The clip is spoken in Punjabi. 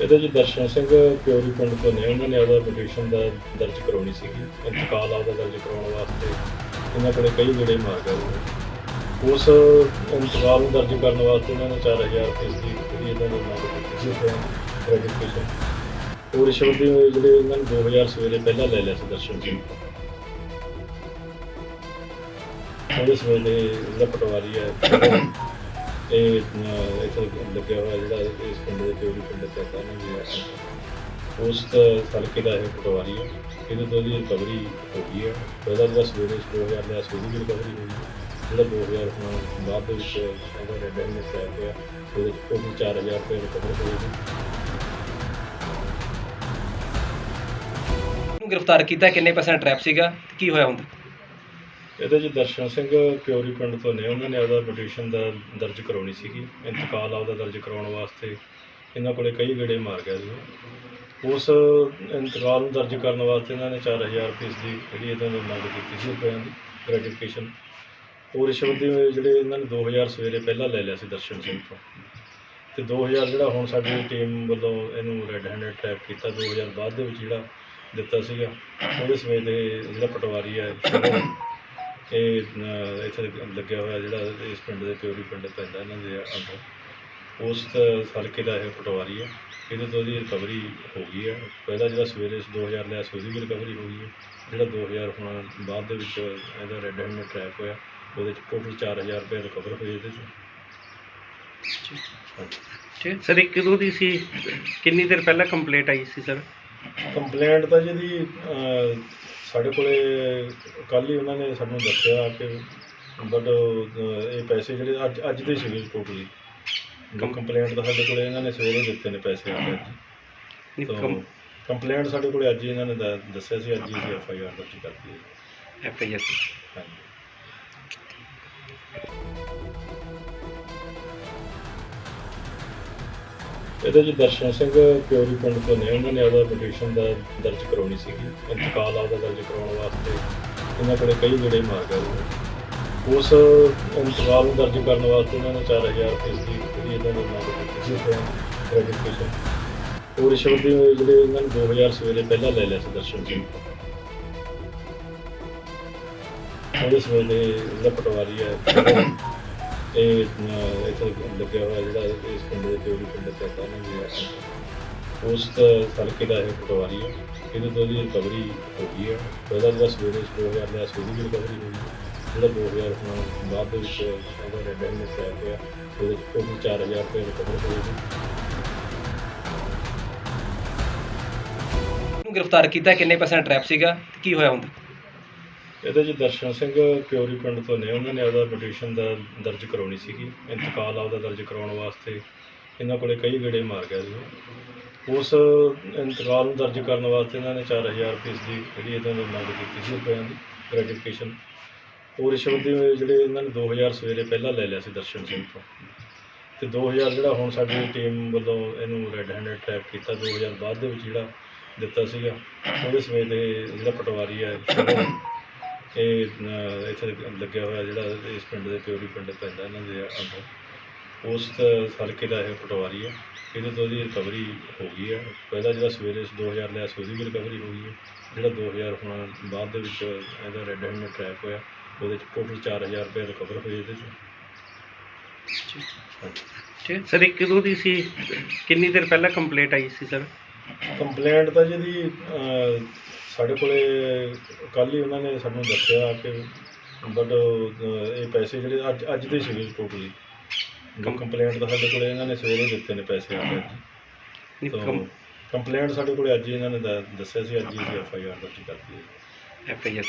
ਇਹਦੇ 'ਚ ਦਰਸ਼ਨ ਸਿੰਘ ਪਿਓਰੀ ਪਿੰਡ ਤੋਂ ਨੇ, ਉਹਨਾਂ ਨੇ ਆਪਦਾ ਪਟੀਸ਼ਨ ਦਾ ਦਰਜ ਕਰਾਉਣੀ ਸੀਗੀ। ਇੰਤਕਾਲ ਆਪਦਾ ਦਰਜ ਕਰਾਉਣ ਵਾਸਤੇ ਇਹਨਾਂ ਕੋਲੇ ਕਈ ਜਿਹੜੇ ਮਾਰ ਗਏ ਉਸ ਇੰਤਕਾਲ ਨੂੰ ਦਰਜ ਕਰਨ ਵਾਸਤੇ ਉਹਨਾਂ ਨੇ 4000 ਰੁਪਏ ਦੀ ਜਿਹੜੀ ਇਹਨਾਂ ਨੇ ਮੰਗ ਕੀਤੀ ਸੀ ਰਜਿਸਟ੍ਰੇਸ਼ਨ। ਉਹ ਰਿਸ਼ਵਤ ਦੀ ਜਿਹੜੇ ਇਹਨਾਂ ਨੇ 2000 ਸਵੇਰੇ ਪਹਿਲਾਂ ਲੈ ਲਿਆ ਸੀ ਦਰਸ਼ਨ ਸਿੰਘ ਤੋਂ ਉਹਦੇ ਸਵੇਰੇ ਜਿਹੜਾ ਪਟਵਾਰੀ ਹੈ ਤੇ ਇੱਥੇ ਲੱਗਿਆ ਹੋਇਆ ਜਿਹੜਾ ਇਸ ਪਿੰਡ ਪਿੰਡ ਤੇ ਤਾਂ ਨਾ ਜੀ ਉਸ ਹਲਕੇ ਦਾ ਇਹ ਪਟਵਾਰੀ ਹੈ। ਇਹਦੇ ਤੋਂ ਦੀ ਰਿਕਵਰੀ ਹੋ ਗਈ ਹੈ। ਪਹਿਲਾਂ ਜਿਹੜਾ ਸਵੇਰੇ 2000 ਲਿਆ ਸੀ ਉਹਦੀ ਵੀ ਰਿਕਵਰੀ ਹੋਈ ਹੈ। ਜਿਹੜਾ 2000 ਹੁਣ ਬਾਅਦ ਦੇ ਵਿੱਚ ਇਹਦਾ ਰੈਡ ਨੇ ਕਿਹਾ ਹੋਇਆ ਉਹਦੇ ਟੋਟਲ 4000 ਰੁਪਏ ਰਿਕਵਰ ਹੋਏ ਨੂੰ। ਗ੍ਰਿਫਤਾਰ ਕੀਤਾ ਕਿੰਨੇ ਪੈਸੇ ਟ੍ਰੈਪ ਸੀਗਾ ਤੇ ਕੀ ਹੋਇਆ ਹੁੰਦਾ ਇਹਦੇ ਜੀ ਦਰਸ਼ਨ ਸਿੰਘ ਪਿਓਰੀ ਪਿੰਡ ਤੋਂ ਨੇ। ਉਹਨਾਂ ਨੇ ਆਪਦਾ ਪਟੀਸ਼ਨ ਦਾ ਦਰਜ ਕਰਾਉਣੀ ਸੀਗੀ। ਇੰਤਕਾਲ ਆਪਦਾ ਦਰਜ ਕਰਾਉਣ ਵਾਸਤੇ ਇਹਨਾਂ ਕੋਲੇ ਕਈ ਗੇੜੇ ਮਾਰ ਗਿਆ ਸੀ। ਉਸ ਇੰਤਕਾਲ ਨੂੰ ਦਰਜ ਕਰਨ ਵਾਸਤੇ ਇਹਨਾਂ ਨੇ 4000 ਰੁਪਏ ਦੀ ਜਿਹੜੀ ਇਹਨਾਂ ਨੇ ਮੰਗ ਕੀਤੀ ਸੀ ਰੁਪਏ ਦੀ ਗ੍ਰੈਟੀਫਿਕੇਸ਼ਨ ਉਹ ਰਿਸ਼ਵਤ ਦੇ ਜਿਹੜੇ ਇਹਨਾਂ ਨੇ 2000 ਸਵੇਰੇ ਪਹਿਲਾਂ ਲੈ ਲਿਆ ਸੀ ਦਰਸ਼ਨ ਸਿੰਘ ਤੋਂ। ਤੇ 2000 ਜਿਹੜਾ ਹੁਣ ਸਾਡੀ ਟੀਮ ਵੱਲੋਂ ਇਹਨੂੰ ਰੈੱਡ ਹੈਂਡਡ ਟੈਪ ਕੀਤਾ 2000 ਬਾਅਦ ਦੇ ਵਿੱਚ ਜਿਹੜਾ ਦਿੱਤਾ ਸੀਗਾ, ਉਹਦੇ ਸਮੇਤ ਇਹ ਜਿਹੜਾ ਪਟਵਾਰੀ ਹੈ ਇਹ ਇੱਥੇ ਲੱਗਿਆ ਹੋਇਆ ਜਿਹੜਾ ਇਸ ਪਿੰਡ ਦੇ ਪਿਓਰੀ ਪਿੰਡ ਪੈਂਦਾ ਇਹਨਾਂ ਦੇ ਅੰਦਰ ਉਸ ਹਲਕੇ ਦਾ ਇਹ ਪਟਵਾਰੀ ਹੈ। ਇਹਦੇ ਤੋਂ ਦੀ ਰਿਕਵਰੀ ਹੋ ਗਈ ਹੈ। ਪਹਿਲਾਂ ਜਿਹੜਾ ਸਵੇਰੇ 2000 ਲਿਆ ਸੀ ਉਹਦੀ ਵੀ ਰਿਕਵਰੀ ਹੋ ਗਈ ਹੈ। ਜਿਹੜਾ 2000 ਹੁਣ ਬਾਅਦ ਦੇ ਵਿੱਚ ਇਹਦਾ ਰੈੱਡ ਹੈਂਡ ਨੂੰ ਟਰੈਪ ਹੋਇਆ ਉਹਦੇ ਚ ਟੋਟਲ 4000 ਰੁਪਏ ਰਿਕਵਰ ਹੋਏ ਇਹਦੇ ਚ। ਠੀਕ। ਸਰ ਇਹ ਕਦੋਂ ਦੀ ਸੀ? ਕਿੰਨੀ ਦੇਰ ਪਹਿਲਾਂ ਕੰਪਲੇਂਟ ਆਈ ਸੀ ਸਰ? ਕੰਪਲੇਂਟ ਤਾਂ ਜਿਹਦੀ ਸਾਡੇ ਕੋਲੇ ਕੱਲ ਹੀ ਉਹਨਾਂ ਨੇ ਸਾਨੂੰ ਦੱਸਿਆ ਕਿ ਬਟ ਇਹ ਪੈਸੇ ਜਿਹੜੇ ਅੱਜ ਅੱਜ ਦੇ ਸੀਗੇ ਟੋਟਲੀ ਕੰਪਲੇਂਟ ਤਾਂ ਸਾਡੇ ਕੋਲੇ ਇਹਨਾਂ ਨੇ ਸਵੇਰੇ ਦਿੱਤੇ ਨੇ ਪੈਸੇ ਆ ਨਹੀਂ, ਕੰਪਲੇਂਟ ਸਾਡੇ ਕੋਲੇ ਅੱਜ ਹੀ ਇਹਨਾਂ ਨੇ ਦ- ਦੱਸਿਆ ਸੀ ਅੱਜ ਹੀ ਅਸੀਂ ਐਫ ਆਈ ਆਰ ਦਰਜ ਕਰਤੀ ਹੈ। ਐਫ ਆਈ ਆਰ ਹਾਂਜੀ। ਇਹਦੇ ਜੀ ਦਰਸ਼ਨ ਸਿੰਘ ਪਿਓਰੀ ਪਿੰਡ ਤੋਂ ਨੇ ਉਹਨਾਂ ਨੇ ਆਪਦਾ ਪਟੀਸ਼ਨ ਦਾ ਦਰਜ ਕਰਾਉਣੀ ਸੀਗੀ। ਇੰਤਕਾਲ ਆਪਦਾ ਦਰਜ ਕਰਾਉਣ ਵਾਸਤੇ ਇਹਨਾਂ ਕੋਲੇ ਕਈ ਗੇੜੇ ਮਾਰ ਗਏ। ਉਹ। ਉਸ ਇੰਤਕਾਲ ਨੂੰ ਦਰਜ ਕਰਨ ਵਾਸਤੇ ਉਹਨਾਂ ਨੇ 4000 ਰੁਪਏ ਦੀ ਜਿਹੜੀ ਇਹਨਾਂ ਨੇ ਮੰਗ ਕੀਤੀ ਸੀ ਰਜਿਸਟ੍ਰੇਸ਼ਨ। ਉਹ ਰਿਸ਼ਵਤ ਦੀ ਜਿਹੜੇ ਇਹਨਾਂ ਨੇ 2000 ਸਵੇਰੇ ਪਹਿਲਾਂ ਲੈ ਲਿਆ ਸੀ ਦਰਸ਼ਨ ਸਿੰਘ ਤੋਂ ਉਹਦੇ ਸਵੇਰੇ ਜਿਹੜਾ ਪਟਵਾਰੀ ਹੈ, ਇਹ ਇੱਥੇ ਲੱਗਿਆ ਹੋਇਆ ਜਿਹੜਾ ਇਸ ਪਿੰਡ ਦੇ ਪਿਓਰੀ ਪਿੰਡ ਤੇ ਤਾਂ ਨਾ ਜੀ ਉਸ ਹਲਕੇ ਦਾ ਇਹ ਪਟਵਾਰੀ ਹੈ। ਇਹਦੇ ਤੋਂ ਦੀ ਰਿਕਵਰੀ ਹੋ ਗਈ ਹੈ। ਪਹਿਲਾਂ ਜਿਹੜਾ ਸਵੇਰੇ 2000 ਲਿਆ ਸੀ ਉਹਦੀ ਰਿਕਵਰੀ ਹੋਈ ਹੈ। ਜਿਹੜਾ 2000 ਹੁਣ ਬਾਅਦ ਦੇ ਵਿੱਚ ਇਹਦਾ ਰੈੱਡ ਹੈਂਡ ਨੇ ਕਿਹਾ ਹੋਇਆ ਉਹਦੇ ਚ ਟੋਟਲ 4000 ਰੁਪਏ ਰਿਕਵਰ ਹੋਏ ਸੀ। ਨੂੰ ਗ੍ਰਿਫਤਾਰ ਕੀਤਾ ਕਿੰਨੇ ਪੈਸੇ ਟ੍ਰੈਪ ਸੀਗਾ ਤੇ ਕੀ ਹੋਇਆ ਹੁੰਦਾ ਇਹਦੇ ਜੀ ਦਰਸ਼ਨ ਸਿੰਘ ਪਿਓਰੀ ਪਿੰਡ ਤੋਂ ਨੇ ਉਹਨਾਂ ਨੇ ਆਪਦਾ ਪਟੀਸ਼ਨ ਦਾ ਦਰਜ ਕਰਾਉਣੀ ਸੀਗੀ ਇੰਤਕਾਲ ਆਪਦਾ ਦਰਜ ਕਰਾਉਣ ਵਾਸਤੇ। ਇਹਨਾਂ ਕੋਲੇ ਕਈ ਗੇੜੇ ਮਾਰ ਗਿਆ ਸੀ। ਉਸ ਇੰਤਕਾਲ ਨੂੰ ਦਰਜ ਕਰਨ ਵਾਸਤੇ ਇਹਨਾਂ ਨੇ 4000 ਰੁਪਏ ਦੀ ਜਿਹੜੀ ਇਹਨਾਂ ਨੇ ਮੰਗ ਕੀਤੀ ਸੀ ਰੁਪਏ ਦੀ ਗ੍ਰੈਟੀਫਿਕੇਸ਼ਨ ਉਹ ਰਿਸ਼ਵਤ ਦੇ ਜਿਹੜੇ ਇਹਨਾਂ ਨੇ 2000 ਸਵੇਰੇ ਪਹਿਲਾਂ ਲੈ ਲਿਆ ਸੀ ਦਰਸ਼ਨ ਸਿੰਘ ਤੋਂ। ਤੇ 2000 ਜਿਹੜਾ ਹੁਣ ਸਾਡੀ ਟੀਮ ਵੱਲੋਂ ਇਹਨੂੰ ਰੈੱਡ ਹੈਂਡਡ ਟ੍ਰੈਪ ਕੀਤਾ 2000 ਬਾਅਦ ਦੇ ਵਿੱਚ ਜਿਹੜਾ ਦਿੱਤਾ ਸੀਗਾ, ਉਹਦੇ ਸਮੇਤ ਇਹ ਜਿਹੜਾ ਪਟਵਾਰੀ ਹੈ ਇਹ ਇੱਥੇ ਲੱਗਿਆ ਹੋਇਆ ਜਿਹੜਾ ਇਸ ਪਿੰਡ ਦੇ ਪਿਓਰੀ ਪਿੰਡ ਪੈਂਦਾ ਇਹਨਾਂ ਦੇ ਅੰਦਰ ਉਸ ਹਲਕੇ ਦਾ ਇਹ ਪਟਵਾਰੀ ਹੈ ਇਹਦੇ ਤੋਂ ਦੀ ਰਿਕਵਰੀ ਹੋ ਗਈ ਹੈ ਪਹਿਲਾਂ ਜਿਹੜਾ ਸਵੇਰੇ 2000 ਲਿਆ ਸੀ, ਉਹਦੀ ਵੀ ਰਿਕਵਰੀ ਹੋ ਗਈ ਹੈ ਜਿਹੜਾ 2000 ਹੁਣ ਬਾਅਦ ਦੇ ਵਿੱਚ ਇਹਦਾ ਰੈੱਡ ਹੈਂਡ ਨੂੰ ਟਰੈਪ ਹੋਇਆ ਉਹਦੇ ਚ ਟੋਟਲ 4000 ਰੁਪਏ ਰਿਕਵਰ ਹੋਏ ਇਹਦੇ ਚ। ਹਾਂਜੀ। ਠੀਕ ਸਰ ਇਹ ਕਦੋਂ ਦੀ ਸੀ ਕਿੰਨੀ ਦੇਰ ਪਹਿਲਾਂ ਕੰਪਲੇਂਟ ਆਈ ਸੀ ਸਰ? ਕੰਪਲੇਂਟ ਤਾਂ ਜਿਹਦੀ ਸਾਡੇ ਕੋਲੇ ਕੱਲ ਹੀ ਉਹਨਾਂ ਨੇ ਸਾਨੂੰ ਦੱਸਿਆ ਕਿ ਬਟ ਇਹ ਪੈਸੇ ਜਿਹੜੇ ਅੱਜ ਅੱਜ ਦੇ ਸੀਗੇ ਟੋਟਲੀ ਕੰਪਲੇਂਟ ਤਾਂ ਸਾਡੇ ਕੋਲੇ ਇਹਨਾਂ ਨੇ ਸਵੇਰੇ ਦਿੱਤੇ ਨੇ ਪੈਸੇ ਕੰਪਲੇਂਟ ਸਾਡੇ ਕੋਲੇ ਅੱਜ ਹੀ ਇਹਨਾਂ ਨੇ ਦੱਸਿਆ ਸੀ ਅੱਜ ਹੀ ਐਫ ਆਈ ਆਰ ਦਰਜ ਕਰਤੀ ਹੈ ਐਫ ਆਈ ਆਰ